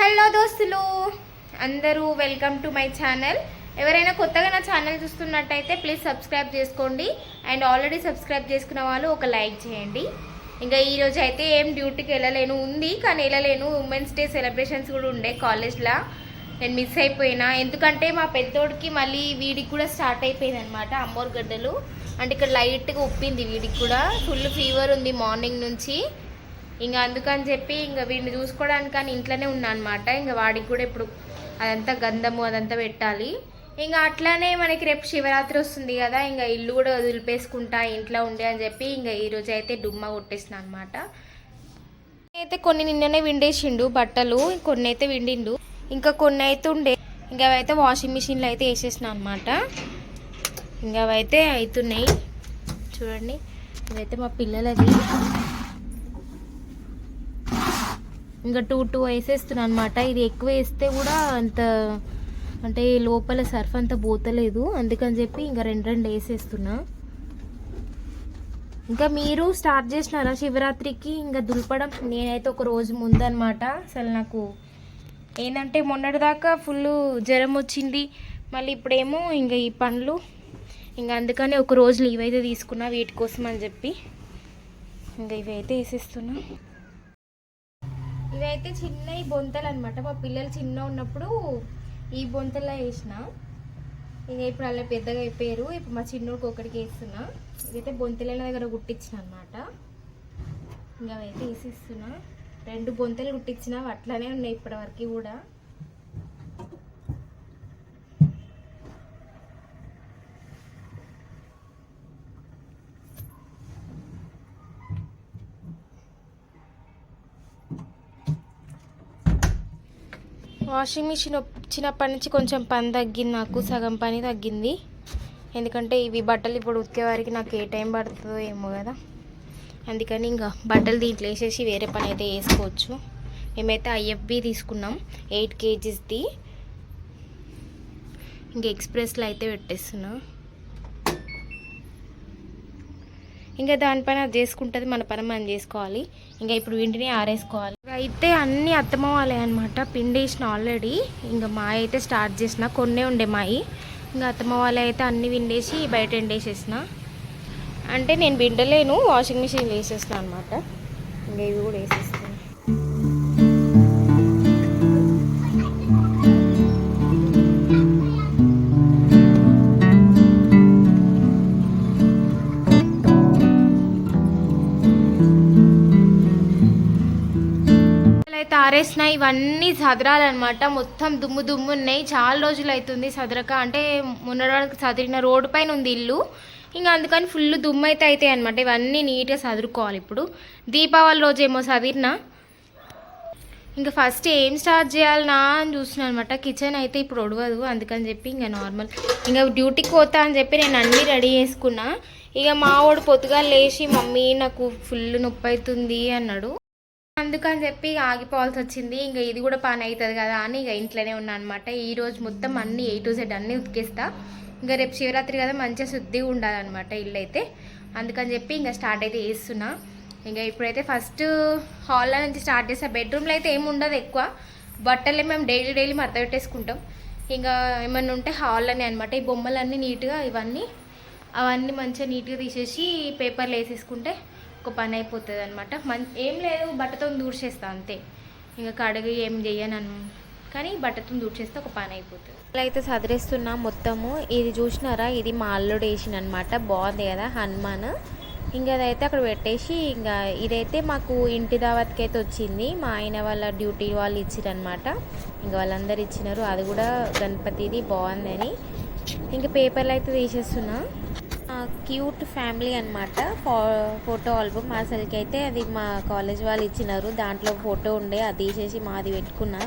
Hello దోస్తులు అందరూ welcome to my channel. ఎవరైనా కొత్తగా నా ఛానల్ చూస్తున్నట్టయితే ప్లీజ్ సబ్స్క్రైబ్ చేసుకోండి. అండ్ ఆల్రెడీ సబ్స్క్రైబ్ చేసుకున్న వాళ్ళు ఒక లైక్ చేయండి. ఇంకా ఈరోజు అయితే ఏం డ్యూటీకి వెళ్ళలేను ఉంది కానీ వెళ్ళలేను. ఉమెన్స్ డే సెలబ్రేషన్స్ కూడా ఉండే కాలేజ్లో నేను మిస్ అయిపోయినా. ఎందుకంటే మా పెద్దోడికి మళ్ళీ వీడికి కూడా స్టార్ట్ అయిపోయింది అనమాట అమ్మోరు గడ్డలు. అంటే ఇక్కడ లైట్గా ఉప్పింది వీడికి కూడా. ఫుల్ ఫీవర్ ఉంది మార్నింగ్ నుంచి. ఇంకా అందుకని చెప్పి ఇంకా వీడిని చూసుకోవడానికి కానీ ఇంట్లోనే ఉన్నా అనమాట ఇంకా వాడికి కూడా ఇప్పుడు అదంతా గంధము అదంతా పెట్టాలి. ఇంకా అట్లానే మనకి రేపు శివరాత్రి వస్తుంది కదా ఇంకా ఇల్లు కూడా వదిలిపేసుకుంటా ఇంట్లో ఉండే అని చెప్పి ఇంకా ఈరోజు అయితే డుమ్మా కొట్టేసిన అనమాట. అయితే కొన్ని నిన్ననే విండేసిండు బట్టలు కొన్ని అయితే విండిండు ఇంకా కొన్ని అయితే ఉండే ఇంకా అవైతే వాషింగ్ మిషన్లో అయితే వేసేసిన అనమాట. ఇంకా అవైతే అవుతున్నాయి. చూడండి ఇవైతే మా పిల్లలది. ఇంకా టూ టూ వేసేస్తున్నాను అనమాట ఇది ఎక్కువ వేస్తే కూడా అంత అంటే లోపల సర్ఫ్ అంత పోతలేదు. అందుకని చెప్పి ఇంకా రెండు రెండు వేసేస్తున్నా. ఇంకా మీరు స్టార్ట్ చేసినారా శివరాత్రికి? ఇంకా దులపడం నేనైతే ఒక రోజు ముందనమాట అసలు నాకు ఏంటంటే మొన్నటిదాకా ఫుల్ జ్వరం వచ్చింది. మళ్ళీ ఇప్పుడేమో ఇంకా ఈ పండ్లు. ఇంకా అందుకని ఒక రోజు లీవ్ అయితే తీసుకున్నా వీటి కోసం అని చెప్పి. ఇంకా ఇవి అయితే వేసేస్తున్నా. ఇవైతే చిన్న ఈ బొంతలు అనమాట మా పిల్లలు చిన్న ఉన్నప్పుడు ఈ బొంతలా వేసిన. ఇక ఇప్పుడు అలా పెద్దగా అయిపోయారు. ఇప్పుడు మా చిన్నోడికి ఒకటికి వేస్తున్నా. ఇదైతే బొంతల దగ్గర కుట్టించిన అనమాట ఇంకా అవైతే వేసిస్తున్నా. రెండు బొంతలు కుట్టించిన అట్లానే ఉన్నాయి ఇప్పటివరకు కూడా. వాషింగ్ మిషన్ వచ్చినప్పటి నుంచి కొంచెం పని తగ్గింది నాకు సగం పని తగ్గింది. ఎందుకంటే ఇవి బట్టలు ఇప్పుడు ఉతికే వారికి నాకు ఏ టైం పడుతుందో ఏమో కదా. అందుకని ఇంకా బట్టలు దీంట్లో వేసేసి వేరే పని అయితే వేసుకోవచ్చు మేమైతే ఐఎఫ్బి తీసుకున్నాం ఎయిట్ కేజీస్ది. ఇంకా ఎక్స్ప్రెస్లో అయితే పెట్టేస్తున్నాం. ఇంకా దానిపైన అది చేసుకుంటుంది మన పని మనం చేసుకోవాలి. ఇంకా ఇప్పుడు వీటిని ఆరేసుకోవాలి. అయితే అన్ని వాళ్ళే అనమాట పిండేసిన ఆల్రెడీ ఇంకా మా అయితే స్టార్ట్ చేసిన. కొన్నే ఉండే మాయి. ఇంకా అత్తమ్మ వాళ్ళు అయితే అన్ని విండేసి బయట ఎండేసేసిన. అంటే నేను విండలేను వాషింగ్ మిషన్ వేసేసిన అనమాట ఇంకా ఇవి కూడా వేసేస్తాను అయితే ఇవన్నీ సదరాలన్నమాట. మొత్తం దుమ్ము దుమ్ము ఉన్నాయి. చాలా రోజులు అవుతుంది సదరక. అంటే మొన్నటి సదిరిన రోడ్డు పైన ఉంది ఇల్లు. ఇంకా అందుకని ఫుల్ దుమ్ము అయితే అవుతాయి అనమాట ఇవన్నీ నీట్గా సదురుకోవాలి ఇప్పుడు. దీపావళి రోజు ఏమో సదిరిన? ఇంకా ఫస్ట్ ఏం స్టార్ట్ చేయాలనా అని చూస్తున్నాను అనమాట కిచెన్ అయితే ఇప్పుడు ఒడవదు. అందుకని చెప్పి ఇంకా నార్మల్. ఇంకా డ్యూటీకి పోతా అని చెప్పి నేను అన్నీ రెడీ చేసుకున్నా. ఇక మా వాడు పొద్దుగా లేచి మమ్మీ నాకు ఫుల్ నొప్పి అవుతుంది అన్నాడు. అందుకని చెప్పి ఆగిపోవాల్సి వచ్చింది ఇంకా ఇది కూడా పని అవుతుంది కదా అని ఇక ఇంట్లోనే ఉన్నా అనమాట ఈరోజు మొత్తం అన్ని ఏ టు జెడ్ అన్నీ ఉతికేస్తా. ఇంకా రేపు శివరాత్రి కదా మంచిగా శుద్ధిగా ఉండాలన్నమాట ఇల్లు అయితే అందుకని చెప్పి ఇంకా స్టార్ట్ అయితే చేస్తున్నా. ఇంకా ఇప్పుడైతే ఫస్ట్ హాల్లో నుంచి స్టార్ట్ చేస్తా. బెడ్రూమ్లో అయితే ఏమి ఉండదు ఎక్కువ. బట్టలే మేము డైలీ డైలీ మరత పెట్టేసుకుంటాం. ఇంకా ఏమన్నా ఉంటే హాల్లోనే అనమాట ఈ బొమ్మలన్నీ నీట్గా ఇవన్నీ అవన్నీ మంచిగా నీట్గా తీసేసి పేపర్లు వేసేసుకుంటే ఒక పని అయిపోతుంది అనమాట మన్ ఏం లేదు బట్టతో దూర్చేస్తా అంతే. ఇంకా కడుగు ఏం చేయనను కానీ బట్టతో దూడ్చేస్తే ఒక పని అయిపోతుంది. అలా అయితే సదిరేస్తున్నా మొత్తము. ఇది చూసినారా ఇది మా అల్లుడు వేసిన అనమాట బాగుంది కదా హనుమాన్. ఇంకా అదైతే అక్కడ పెట్టేసి ఇంకా ఇదైతే మాకు ఇంటి దావత్కి అయితే వచ్చింది. మా ఆయన వాళ్ళ డ్యూటీ వాళ్ళు ఇచ్చిరనమాట ఇంకా వాళ్ళందరూ ఇచ్చినారు అది కూడా గణపతిది బాగుందని ఇంకా పేపర్లు అయితే తీసేస్తున్నా. క్యూట్ ఫ్యామిలీ అనమాట ఫోటో ఆల్బమ్. అసలుకి అయితే అది మా కాలేజ్ వాళ్ళు ఇచ్చినారు. దాంట్లో ఫోటో ఉండే అది తీసేసి మాది పెట్టుకున్నా.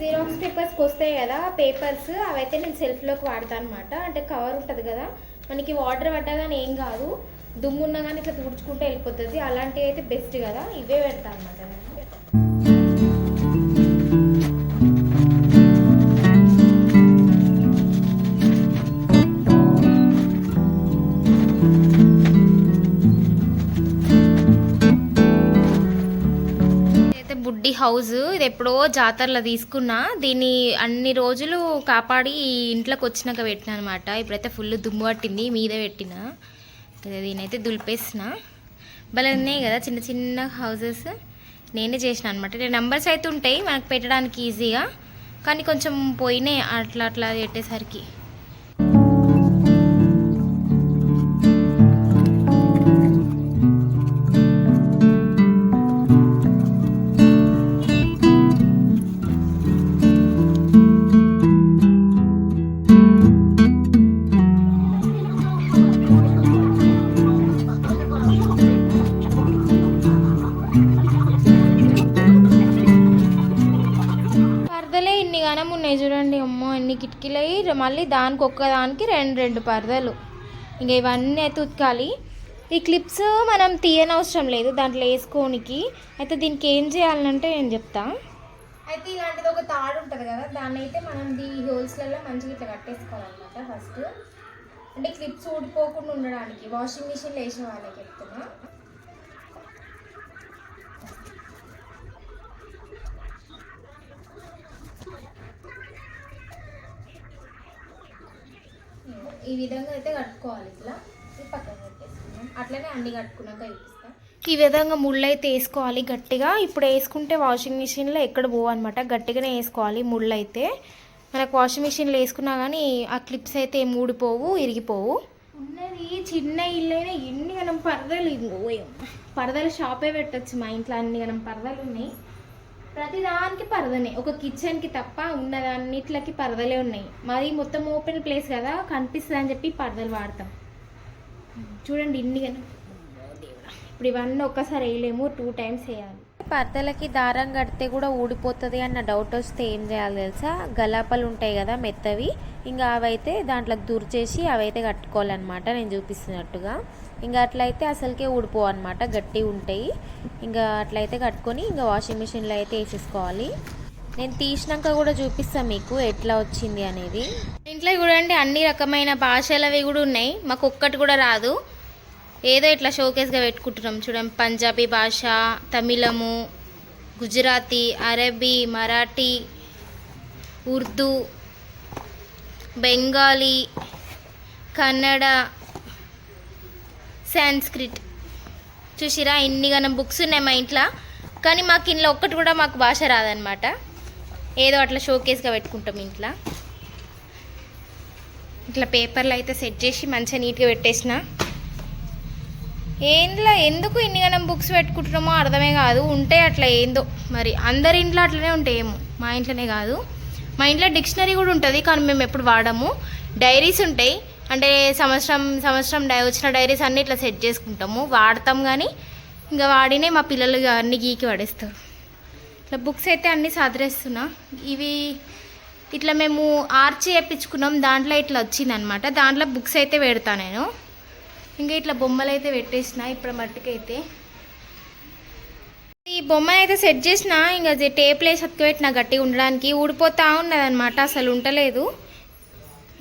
జీరాక్స్ పేపర్స్కి వస్తాయి కదా పేపర్స్ అవైతే నేను సెల్ఫ్లోకి వాడతాను అనమాట అంటే కవర్ ఉంటుంది కదా. మనకి వాటర్ పట్టగానే ఏం కాదు. దుమ్ము ఉన్నా కానీ ఇట్లా తుడుచుకుంటే వెళ్ళిపోతుంది. అలాంటివి అయితే బెస్ట్ కదా. ఇవే పెడతాను అనమాట హౌస్ ఇది ఎప్పుడో జాతరలో తీసుకున్నా దీన్ని అన్ని రోజులు కాపాడి ఇంట్లోకి వచ్చినాక పెట్టిన అనమాట ఇప్పుడైతే ఫుల్ దుమ్ము పట్టింది మీద పెట్టిన. దీనైతే దులిపేసిన. భలే ఉన్నాయి కదా చిన్న చిన్న హౌసెస్ నేనే చేసిన అనమాట నేను నంబర్స్ అయితే ఉంటాయి మనకు పెట్టడానికి ఈజీగా. కానీ కొంచెం పోయినాయి అట్లా అట్లా పెట్టేసరికి. గానం ఉన్నాయి చూడండి అమ్మో ఎన్ని కిటికీలు అయ్యి మళ్ళీ దానికి ఒక్కదానికి రెండు రెండు పరదలు. ఇంక ఇవన్నీ అయితే ఉతకాలి. ఈ క్లిప్స్ మనం తీయనవసరం లేదు దాంట్లో వేసుకోనికి. అయితే దీనికి ఏం చేయాలంటే నేను చెప్తాను అయితే ఇలాంటిది ఒక తాడు ఉంటుంది కదా దాన్ని అయితే మనం దీ హోల్స్లలో మంచిగా ఇట్లా కట్టేసుకోవాలన్నమాట ఫస్ట్. అంటే క్లిప్స్ ఊడిపోకుండా ఉండడానికి వాషింగ్ మిషన్లో వేసిన వాళ్ళకి చెప్తున్నా. ఈ విధంగా అయితే కట్టుకోవాలి ఇట్లా. ఇది పక్కన పెట్టేసుకున్నాం అట్లనే అన్ని కట్టుకున్నాక చూపిస్తా ఈ విధంగా ముళ్ళు అయితే వేసుకోవాలి గట్టిగా. ఇప్పుడు వేసుకుంటే వాషింగ్ మిషన్లో ఎక్కడ పోవన్నమాట గట్టిగానే వేసుకోవాలి ముళ్ళు అయితే. మనకు వాషింగ్ మిషన్లో వేసుకున్నా కానీ ఆ క్లిప్స్ అయితే ఏం ఊడిపోవు ఇరిగిపోవు. ఉన్నది చిన్న ఇల్లైనా ఎన్ని గనం పరదలు పరదల షాపే పెట్టచ్చు మా ఇంట్లో అన్ని గనం పరదలు ఉన్నాయి. ప్రతిదానికి పరదనే. ఒక కిచెన్కి తప్ప ఉన్నదన్నిట్లకి పరదలే ఉన్నాయి. మాది మొత్తం ఓపెన్ ప్లేస్ కదా కనిపిస్తుంది అని చెప్పి పరదలు వాడతాం. చూడండి ఇన్ని ఇప్పుడు ఇవన్నీ ఒక్కసారి వేయలేము టూ టైమ్స్ వేయాలి. పరదలకి దారం కడితే కూడా ఊడిపోతుంది అన్న డౌట్ వస్తే ఏం చేయాలి తెలుసా? గలాపలు ఉంటాయి కదా మెత్తవి. ఇంకా అవైతే దాంట్లోకి దూర్చేసి అవైతే కట్టుకోవాలన్నమాట నేను చూపిస్తున్నట్టుగా. ఇంకా అట్లయితే అసలుకే ఊడిపోవు అనమాట గట్టి ఉంటాయి. ఇంకా అట్లయితే కట్టుకొని ఇంకా వాషింగ్ మిషన్లో అయితే వేసేసుకోవాలి. నేను తీసినాక కూడా చూపిస్తాను మీకు ఎట్లా వచ్చింది అనేది. ఇంట్లో చూడండి అన్ని రకమైన భాషలవి కూడా ఉన్నాయి. మాకు ఒక్కటి కూడా రాదు. ఏదో ఇట్లా షోకేస్గా పెట్టుకుంటున్నాం. చూడండి పంజాబీ భాష తమిళము గుజరాతీ అరబీ మరాఠీ ఉర్దూ బెంగాలీ కన్నడ సాంస్క్రిట్. చూసిరా ఇన్ని గనం బుక్స్ ఉన్నాయి మా ఇంట్లో. కానీ మాకు ఇంట్లో ఒక్కటి కూడా మాకు భాష రాదనమాట ఏదో అట్లా షోకేస్గా పెట్టుకుంటాం ఇంట్లో. ఇట్లా పేపర్లు అయితే సెట్ చేసి మంచిగా నీట్గా పెట్టేసిన. ఏంట్లో ఎందుకు ఇన్ని గనం బుక్స్ పెట్టుకుంటున్నామో అర్థమే కాదు. ఉంటే అట్లా ఏందో. మరి అందరి ఇంట్లో అట్లనే ఉంటాయేమో మా ఇంట్లోనే కాదు. మా ఇంట్లో డిక్షనరీ కూడా ఉంటుంది కానీ మేము ఎప్పుడు వాడము. డైరీస్ ఉంటాయి. అంటే సంవత్సరం సంవత్సరం డై వచ్చిన డైరీస్ అన్నీ ఇట్లా సెట్ చేసుకుంటాము. వాడతాం కానీ ఇంకా వాడినే మా పిల్లలు అన్ని గీకి పడేస్తారు. ఇట్లా బుక్స్ అయితే అన్నీ సదిరేస్తున్నా. ఇవి ఇట్లా మేము ఆర్చి వేయించుకున్నాం దాంట్లో ఇట్లా వచ్చిందనమాట. దాంట్లో బుక్స్ అయితే పెడతా నేను. ఇంకా ఇట్లా బొమ్మలు అయితే పెట్టేసిన ఇప్పుడు మట్టుకైతే. ఈ బొమ్మను అయితే సెట్ చేసిన ఇంకా అది టేప్ వేసి అతుకు పెట్టిన గట్టిగా ఉండడానికి. ఊడిపోతూ ఉన్నదనమాట. అసలు ఉండలేదు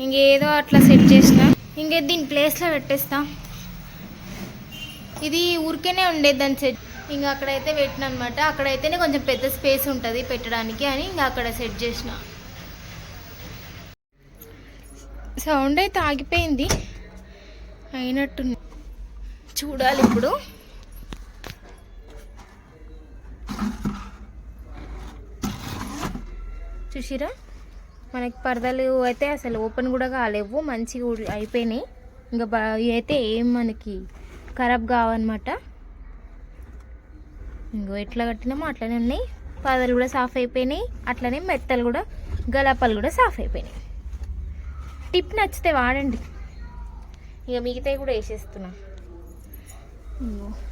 ఇంకేదో అట్లా సెట్ చేసిన. ఇంకే దీని ప్లేస్లో పెట్టేస్తా. ఇది ఊరికేనే ఉండేది దాని సెట్. ఇంకా అక్కడైతే పెట్టిన అనమాట అక్కడైతేనే కొంచెం పెద్ద స్పేస్ ఉంటుంది పెట్టడానికి అని ఇంకా అక్కడ సెట్ చేసిన. సౌండ్ అయితే ఆగిపోయింది. అయినట్టు చూడాలి ఇప్పుడు. చూసిరా? మనకి పరదలు అయితే అసలు ఓపెన్ కూడా కాలేవు మంచిగా అయిపోయినాయి. ఇంకా ఇవి అయితే ఏం మనకి ఖరాబ్ కావన్నమాట. ఇంకో ఎట్లా కట్టినామో అట్లనే ఉన్నాయి. పరదలు కూడా సాఫ్ అయిపోయినాయి. అట్లనే మెత్తలు కూడా గలాపాలు కూడా సాఫ్ అయిపోయినాయి. టిప్ నచ్చితే వాడండి. ఇక మిగతాయి కూడా వేసేస్తున్నా.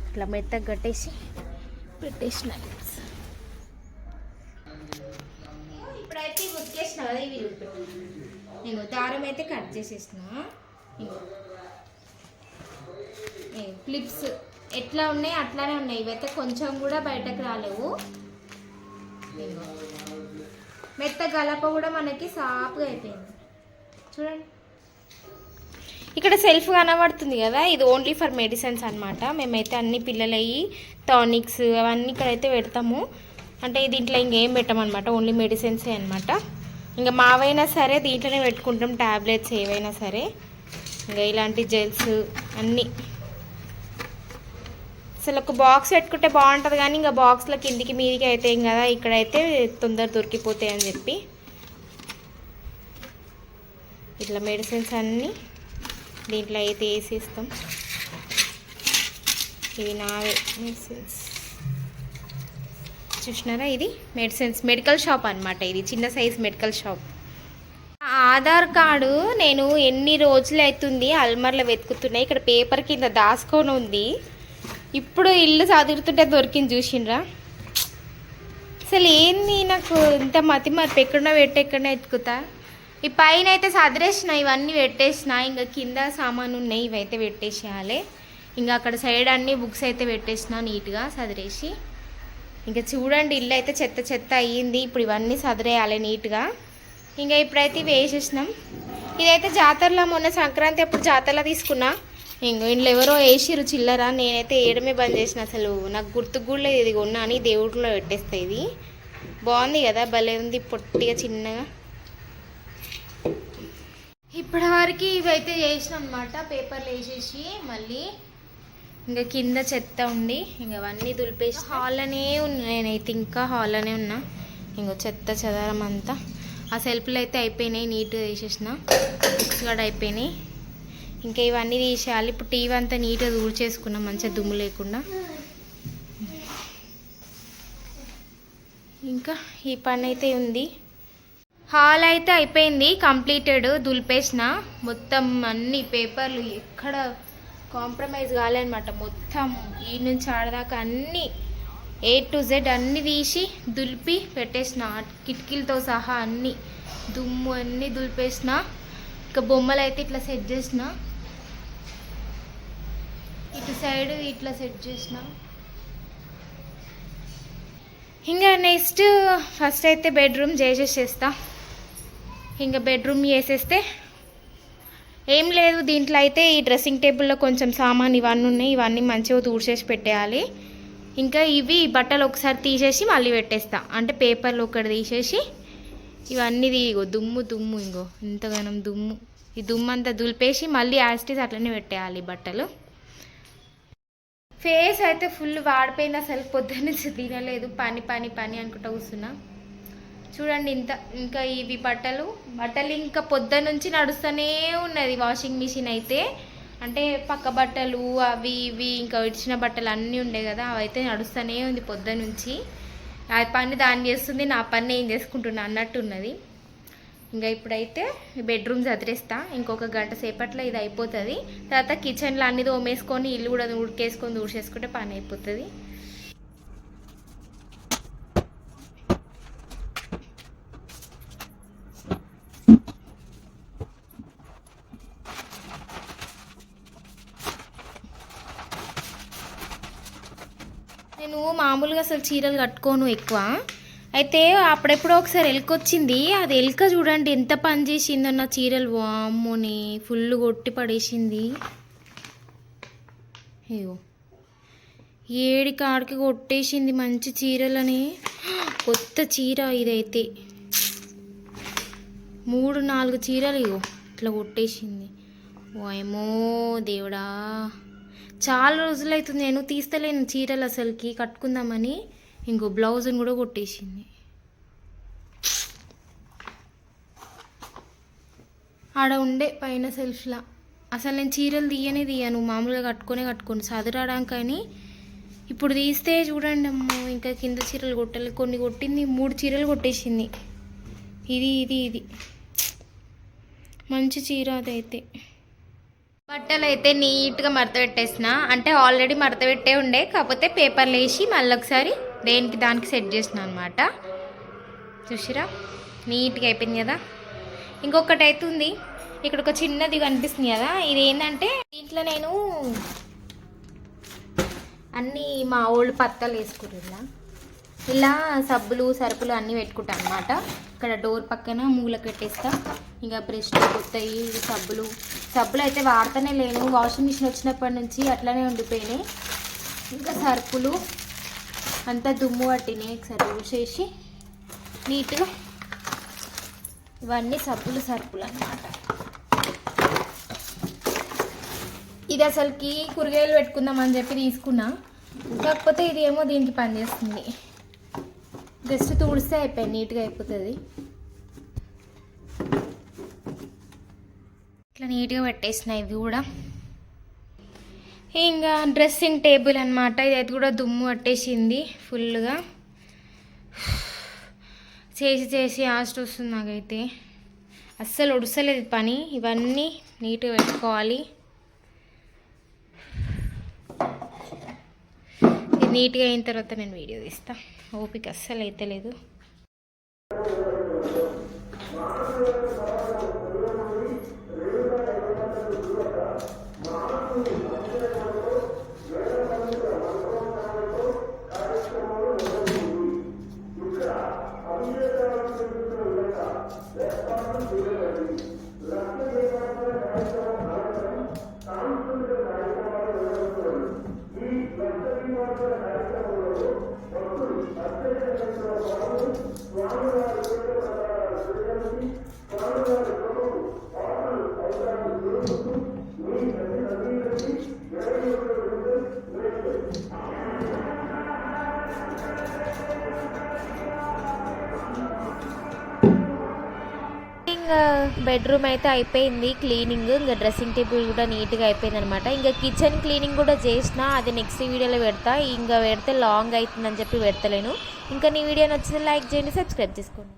ఇట్లా మెత్తగా కట్టేసి పెట్టేసిన. చేసిన కదా ఇవి నేను దారం అయితే కట్ చేసేసిన క్లిప్స్ ఎట్లా ఉన్నాయి? అట్లానే ఉన్నాయి. ఇవైతే కొంచెం కూడా బయటకు రాలేవు. మెత్త గలప కూడా మనకి సాఫ్గా అయిపోయింది. చూడండి. ఇక్కడ సెల్ఫ్ కనబడుతుంది కదా? ఇది ఓన్లీ ఫర్ మెడిసిన్స్ అనమాట మేమైతే అన్ని పిల్లలయ్యి టానిక్స్ అవన్నీ ఇక్కడైతే పెడతాము. అంటే దీంట్లో ఇంకేం పెట్టమనమాట ఓన్లీ మెడిసిన్సే అనమాట ఇంకా మావైనా సరే దీంట్లోనే పెట్టుకుంటాం ట్యాబ్లెట్స్ ఏవైనా సరే. ఇంకా ఇలాంటి జెల్స్ అన్నీ. అసలు ఒక బాక్స్ పెట్టుకుంటే బాగుంటుంది కానీ ఇంకా బాక్స్లో కిందికి మీదికి అయితే కదా ఇక్కడైతే తొందర దొరికిపోతాయి అని చెప్పి. ఇట్లా మెడిసిన్స్ అన్నీ దీంట్లో అయితే వేసేస్తాం. ఇవి నావే మెడిసిన్స్ చూసినారా ఇది? మెడిసిన్స్ మెడికల్ షాప్ అన్నమాట ఇది. చిన్న size medical shop. Aadhaar card నేను ఎన్ని రోజులు అవుతుంది అల్మర్లో వెతుకుతున్నాయి ఇక్కడ పేపర్ కింద దాసుకొని ఉంది. ఇప్పుడు ఇల్లు చదువుతుంటే దొరికింది చూసిండ్రా అసలు ఏంది నాకు ఇంత మతి మరపు? ఎక్కడో పెట్టి ఎక్కడో ఎత్తుకుతా ఈ పైన అయితే సదిరేసిన ఇవన్నీ పెట్టేసిన. ఇంకా కింద సామాను ఉన్నాయి ఇవైతే పెట్టేసేయాలి. ఇంకా అక్కడ సైడ్ అన్ని బుక్స్ అయితే పెట్టేసిన నీట్గా సదిరేసి. ఇంకా చూడండి ఇల్లు అయితే చెత్త చెత్త అయ్యింది. ఇప్పుడు ఇవన్నీ సదిరేయాలి నీట్గా. ఇంకా ఇప్పుడైతే ఇవి వేసేసినాం. ఇదైతే జాతరలో మొన్న సంక్రాంతి అప్పుడు జాతరలో తీసుకున్నా. ఇంకో ఇంట్లో ఎవరో వేసిరు చిల్లర. నేనైతే వేయడమే బంద్ చేసిన అసలు. నాకు గుర్తుకు కూడా లేదు. ఇది కొన్నా అని దేవుడిలో పెట్టేస్తాయి ఇది. బాగుంది కదా? భలే ఉంది. పొట్టిగా చిన్నగా. ఇప్పటి వరకు ఇవైతే చేసిన అనమాట పేపర్లు వేసేసి మళ్ళీ ఇంకా కింద చెత్త ఉండి ఇంక అవన్నీ దులిపేసి హాల్లోనే ఉన్నా నేనైతే ఇంకా హాల్లోనే ఉన్నా. ఇంకో చెత్త చెదారం అంతా. ఆ సెల్ఫ్లు అయితే అయిపోయినాయి నీట్గా తీసేసిన. బుక్స్ కూడా అయిపోయినాయి. ఇంకా ఇవన్నీ తీసేయాలి. ఇప్పుడు టీవీ అంతా నీట్గా దూరు చేసుకున్నాం మంచిగా దుమ్ము లేకుండా. ఇంకా ఈ పని అయితే ఉంది. హాల్ అయితే అయిపోయింది కంప్లీటెడ్ దులిపేసిన. మొత్తం అన్ని పేపర్లు ఎక్కడ కాంప్రమైజ్ కాలేనమాట మొత్తం ఈ నుంచి ఆడదాకా అన్నీ ఏ టు జెడ్ అన్నీ తీసి దులిపి పెట్టేసిన. కిటికీలతో సహా అన్నీ దుమ్ము అన్నీ దులిపేసిన. ఇంకా బొమ్మలు అయితే ఇట్లా సెట్ చేసిన. ఇటు సైడ్ ఇట్లా సెట్ చేసిన. ఇంకా నెక్స్ట్ ఫస్ట్ అయితే బెడ్రూమ్ చేసేసేస్తా. ఇంకా బెడ్రూమ్ చేసేస్తే ఏం లేదు దీంట్లో అయితే ఈ డ్రెస్సింగ్ టేబుల్లో కొంచెం సామాన్ ఇవన్నీ ఉన్నాయి ఇవన్నీ మంచిగా తూడ్చేసి పెట్టేయాలి. ఇంకా ఇవి బట్టలు ఒకసారి తీసేసి మళ్ళీ పెట్టేస్తా. అంటే పేపర్లు ఒకటి తీసేసి ఇవన్నీ తీ- ఇగో దుమ్ము దుమ్ము ఇంగో ఇంతగానం దుమ్ము. ఈ దుమ్ము అంతా దులిపేసి మళ్ళీ యాస్టీస్ అట్లనే పెట్టేయాలి బట్టలు. ఫేస్ అయితే ఫుల్ వాడిపోయింది అసలు పొద్దున్నే తినలేదు పని పని పని అనుకుంటా కూర్చున్నా. చూడండి ఇంత ఇంకా ఇవి బట్టలు. బట్టలు ఇంకా పొద్దు నుంచి నడుస్తూనే ఉన్నది వాషింగ్ మిషన్ అయితే. అంటే పక్క బట్టలు అవి ఇవి ఇంకా ఇడిచిన బట్టలు అన్నీ ఉండే కదా అవి అయితే నడుస్తూనే ఉంది పొద్దు నుంచి. ఆ పని దాన్ని చేస్తుంది నా పని ఏం చేసుకుంటున్నా అన్నట్టు ఉన్నది. ఇంకా ఇప్పుడైతే బెడ్రూమ్ చదిరేస్తా. ఇంకొక గంట సేపట్లో ఇది అయిపోతుంది. తర్వాత కిచెన్లో అన్ని తోమేసుకొని ఇల్లు కూడా ఉడికేసుకొని దూసేసుకుంటే పని అయిపోతుంది నేను మామూలుగా అసలు చీరలు కట్టుకోను ఎక్కువ. అయితే అప్పుడెప్పుడో ఒకసారి ఎలుక వచ్చింది అది ఎలుక చూడండి ఎంత పని చేసిందో నా చీరలు. వామ్మోని ఫుల్ కొట్టి పడేసింది. అయ్యో. ఏడి కాడికి కొట్టేసింది మంచి చీరలని. కొత్త చీర ఇదైతే. మూడు నాలుగు చీరలు ఇగో ఇట్లా కొట్టేసింది. ఓయమో దేవుడా. చాలా రోజులు అవుతుంది నేను తీస్తలేను చీరలు అసలుకి కట్టుకుందామని. ఇంకో బ్లౌజ్ని కూడా కొట్టేసింది. ఆడ ఉండే పైన సెల్ఫ్లా. అసలు నేను చీరలు తీయనే తీయను. మామూలుగా కట్టుకొనే కట్టుకోను. చదురాడానికని కానీ ఇప్పుడు తీస్తే చూడండి అమ్మో ఇంకా కింద చీరలు కొట్టాలి. కొన్ని కొట్టింది మూడు చీరలు కొట్టేసింది. ఇది ఇది ఇది. మంచి చీర అదైతే. బట్టలు అయితే నీట్గా మడత పెట్టేసిన. అంటే ఆల్రెడీ మడత పెట్టే ఉండే. కాకపోతే పేపర్లు వేసి మళ్ళీ ఒకసారి దేనికి దానికి సెట్ చేసిన అనమాట చూసిరా? నీట్గా అయిపోయింది కదా? ఇంకొకటి అవుతుంది ఇక్కడ ఒక చిన్నది కనిపిస్తుంది కదా? ఇది ఏంటంటే దీంట్లో నేను అన్నీ మా ఓల్డ్ పత్తాలు వేసుకుంటున్నా ఇలా. సబ్బులు సరుకులు అన్నీ పెట్టుకుంటాను అనమాట ఇక్కడ డోర్ పక్కన మూల కట్టేస్తా. ఇంకా బ్రష్లు కొత్తవి సబ్బులు సబ్బులు అయితే వాడుతూనే లేను. వాషింగ్ మిషన్ వచ్చినప్పటి నుంచి అట్లనే ఉండిపోయినాయి. ఇంకా సరుకులు అంతా దుమ్ము పట్టినాయి ఒకసారి చూసేసి నీట్గా ఇవన్నీ సబ్బులు సరుకులు అన్నమాట. ఇది అసలుకి కూరగాయలు పెట్టుకుందామని చెప్పి తీసుకున్నా. కాకపోతే ఇది ఏమో దీనికి పనిచేస్తుంది జస్ట్ తుడిస్తే అయిపోయింది నీట్గా అయిపోతుంది. ఇట్లా నీట్గా పెట్టేసిన ఇవి కూడా. ఇంకా డ్రెస్సింగ్ టేబుల్ అనమాట ఇదైతే కూడా దుమ్ము పట్టేసింది ఫుల్గా. చేసి చేసి ఆస్ట్ వస్తుంది నాకైతే. అస్సలు ఉడసలేదు పని. ఇవన్నీ నీట్గా పెట్టుకోవాలి. ఇది నీట్గా అయిన తర్వాత నేను వీడియో తీస్తా. ఓపిక అస్సలు అయితే లేదు. బెడ్రూమ్ అయితే అయిపోయింది క్లీనింగ్. ఇంకా డ్రెస్సింగ్ టేబుల్ కూడా నీట్గా అయిపోయింది అనమాట ఇంకా కిచెన్ క్లీనింగ్ కూడా చేసిన అది నెక్స్ట్ వీడియోలో పెడతా. ఇంకా పెడితే లాంగ్ అవుతుందని చెప్పి పెడతలేను. ఇంకా నీ వీడియో నచ్చితే లైక్ చేయండి సబ్స్క్రైబ్ చేసుకోండి.